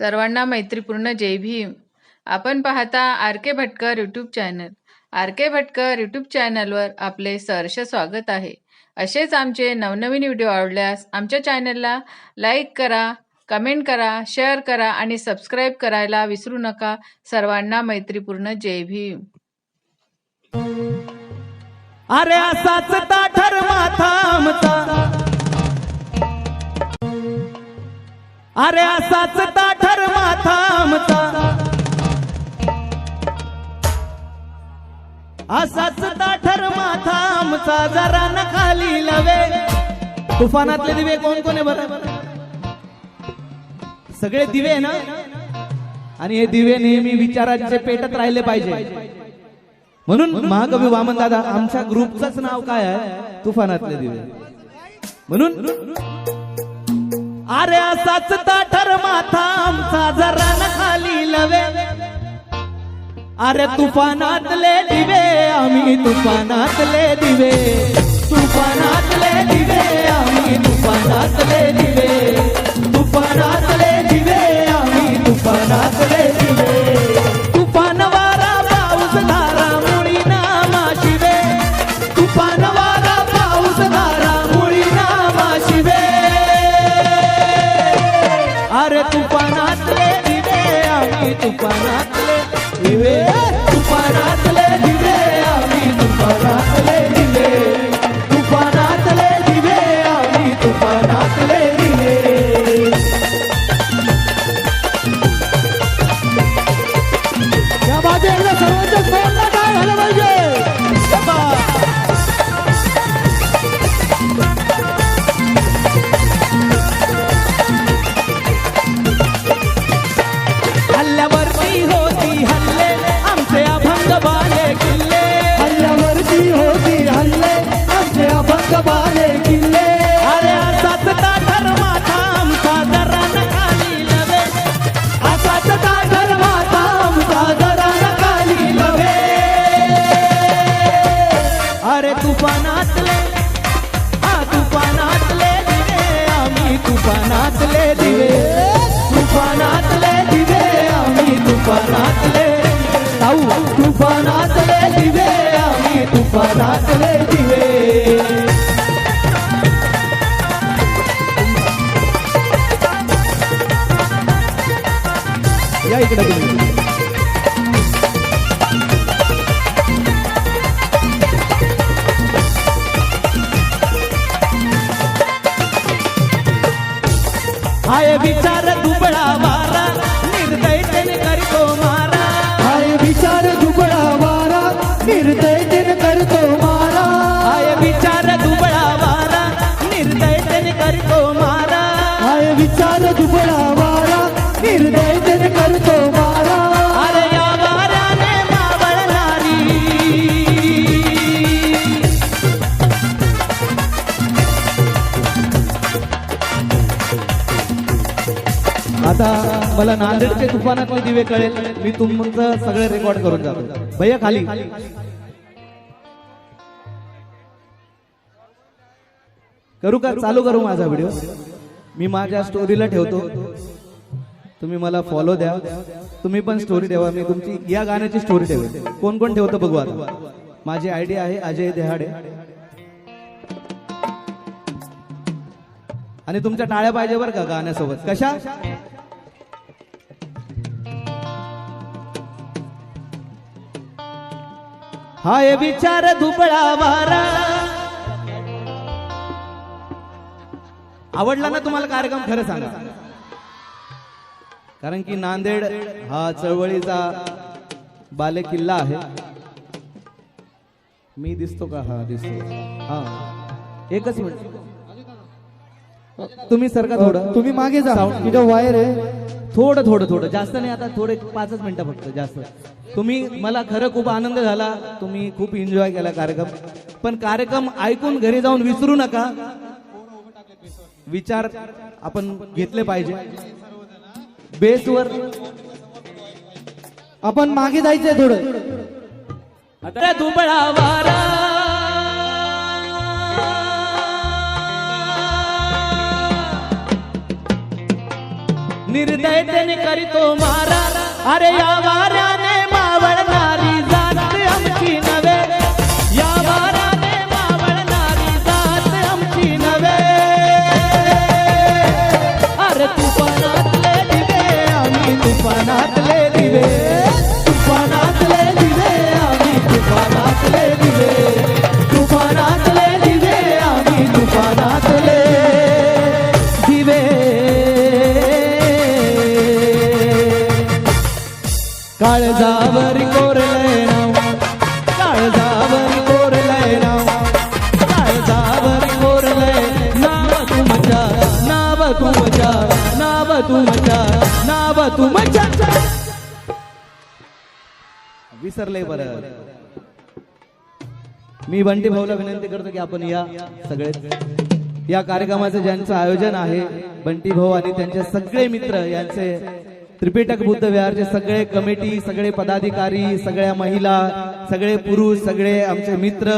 सर्वांना मैत्रीपूर्ण जय भीम. आपण पाहता R K Bhatkar YouTube channel R K Bhatkar YouTube चॅनलवर आपले सहर्ष स्वागत आहे. असेच आमचे नवनवीन व्हिडिओ आवडल्यास आमच्या चॅनलला लाईक करा कमेंट करा शेअर करा आणि सबस्क्राईब करायला विसरू नका. सर्वांना मैत्रीपूर्ण जय भीम. अरे असाच ताठर माथा आमचा अरे असाच ताठर माथा आमचा असाच ताठर माथा आमचा जरा न खाली लवे तुफानातले दिवे कोण कोण आहे बरं? सगळे दिवे ना? आणि हे दिवे नेहमी विचारांचे पेटत राहिले पाहिजे. म्हणून महाकवी वामन दादा आमच्या ग्रुपचंच नाव काय आहे? तुफानातले दिवे. म्हणून अरे असाच ताठर माथा आमचा जरा खाली लवे. अरे तुफानातले दिवे आम्ही तुफानातले दिवे. तुफाना अरे तुफानातले दिवे आम्ही तुफानातले दिवे तुफानातले दिवे या इकडे तुम्ही करतो अरे या मावळणारी आता मला नांदेडचे तुफानातले दिवे कळेल. मी तुमचं सगळे रेकॉर्ड करून जातो. भैया खाली. करू का? चालू करू माझा व्हिडिओ मी माझ्या स्टोरीला ठेवतो. तुम्ही मला फॉलो द्या. तुम्ही पण स्टोरी ठेवा. मी तुमची या गाण्याची स्टोरी ठेवेल कोण कोण ठेवतं बघू आता. माझी आयडी आहे अजय देहाडे. आणि तुमच्या टाळ्या पाहिजे बरं का गाण्यासोबत. कशा? हाय विचार दुबळा वारा. आवडला ना तुम्हाला कार्यक्रम खरं सांगा. कारण की नांदेड हा चळवळीचा बाले किल्ला आहे. मी दिसतो का? हा दिसतो. हा. एकच मिनिट. तुम्ही सरका थोडं? तुम्ही मागे जा. तिथं वायर आहे. थोडं थोडं थोडं. जास्त नाही आता थोडे पाचच मिनिटं फक्त जास्त. तुम्ही मला खरं खूप आनंद झाला. तुम्ही खूप एन्जॉय केला कार्यक्रम. पण कार्यक्रम ऐकून घरी जाऊन विसरू नका. विचार आपण घेतले पाहिजे. बेसवर आपण मागे जायचंय थोडं. आता दुबळा वारा. निर्दयतेने करीतो मारा. अरे या वाऱ्याने कोरलय नाव कोरलय नाव कोरलय नाव तुमच्या नाव तुमच्या नाव तुमच्या नाव तुमच्या विसरले बरं. मी बंटी भाऊला विनंती करतो की आपण या सगळे. या कार्यक्रमाचं ज्यांचं आयोजन आहे बंटी भाऊ आणि त्यांचे सगळे मित्र यांचे त्रिपिटक बुद्ध विहारचे सगळे कमिटी सगळे पदाधिकारी सगळ्या महिला सगळे पुरुष सगळे आमचे मित्र